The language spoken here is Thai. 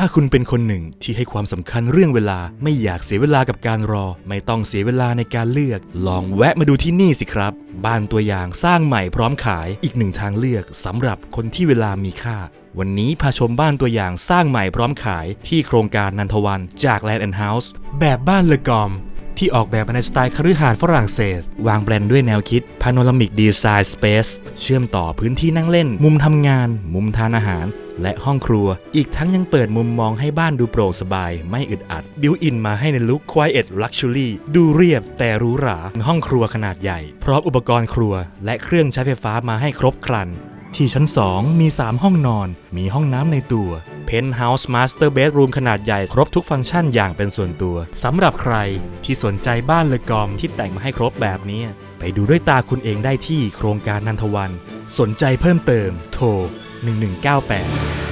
ถ้าคุณเป็นคนหนึ่งที่ให้ความสำคัญเรื่องเวลา ไม่อยากเสียเวลากับการรอ ไม่ต้องเสียเวลาในการเลือก ลองแวะมาดูที่นี่สิครับ บ้านตัวอย่างสร้างใหม่พร้อมขายอีกหนึ่งทางเลือกสำหรับคนที่เวลามีค่า วันนี้พาชมบ้านตัวอย่างสร้างใหม่พร้อมขายที่โครงการนันทวันจาก Land and House แบบบ้านเลกอม ที่ออกแบบมาในสไตล์คฤหาสน์ฝรั่งเศส วางแบรนด์ด้วยแนวคิด Panoramic Design Space เชื่อมต่อพื้นที่นั่งเล่น มุมทำงาน มุมทานอาหาร และห้องครัว อีกทั้งยังเปิดมุมมองให้บ้านดูโปร่งสบาย ไม่อึดอัด บิวอินมาให้ในลุค Quiet Luxury ดูเรียบแต่หรูหราห้องครัวขนาดใหญ่ พร้อมอุปกรณ์ครัว และเครื่องใช้ไฟฟ้ามาให้ครบครัน ที่ชั้น 2 มี 3 ห้องนอน มีห้องน้ำในตัวเพนท์เฮาส์มาสเตอร์เบดรูมขนาดใหญ่ครบทุกฟังก์ชันอย่างเป็นส่วนตัวสำหรับใครที่สนใจบ้านเลกอมที่แต่งมาให้ครบแบบนี้ ไปดูด้วยตาคุณเองได้ที่โครงการนันทวัน สนใจเพิ่มเติมโทร 1198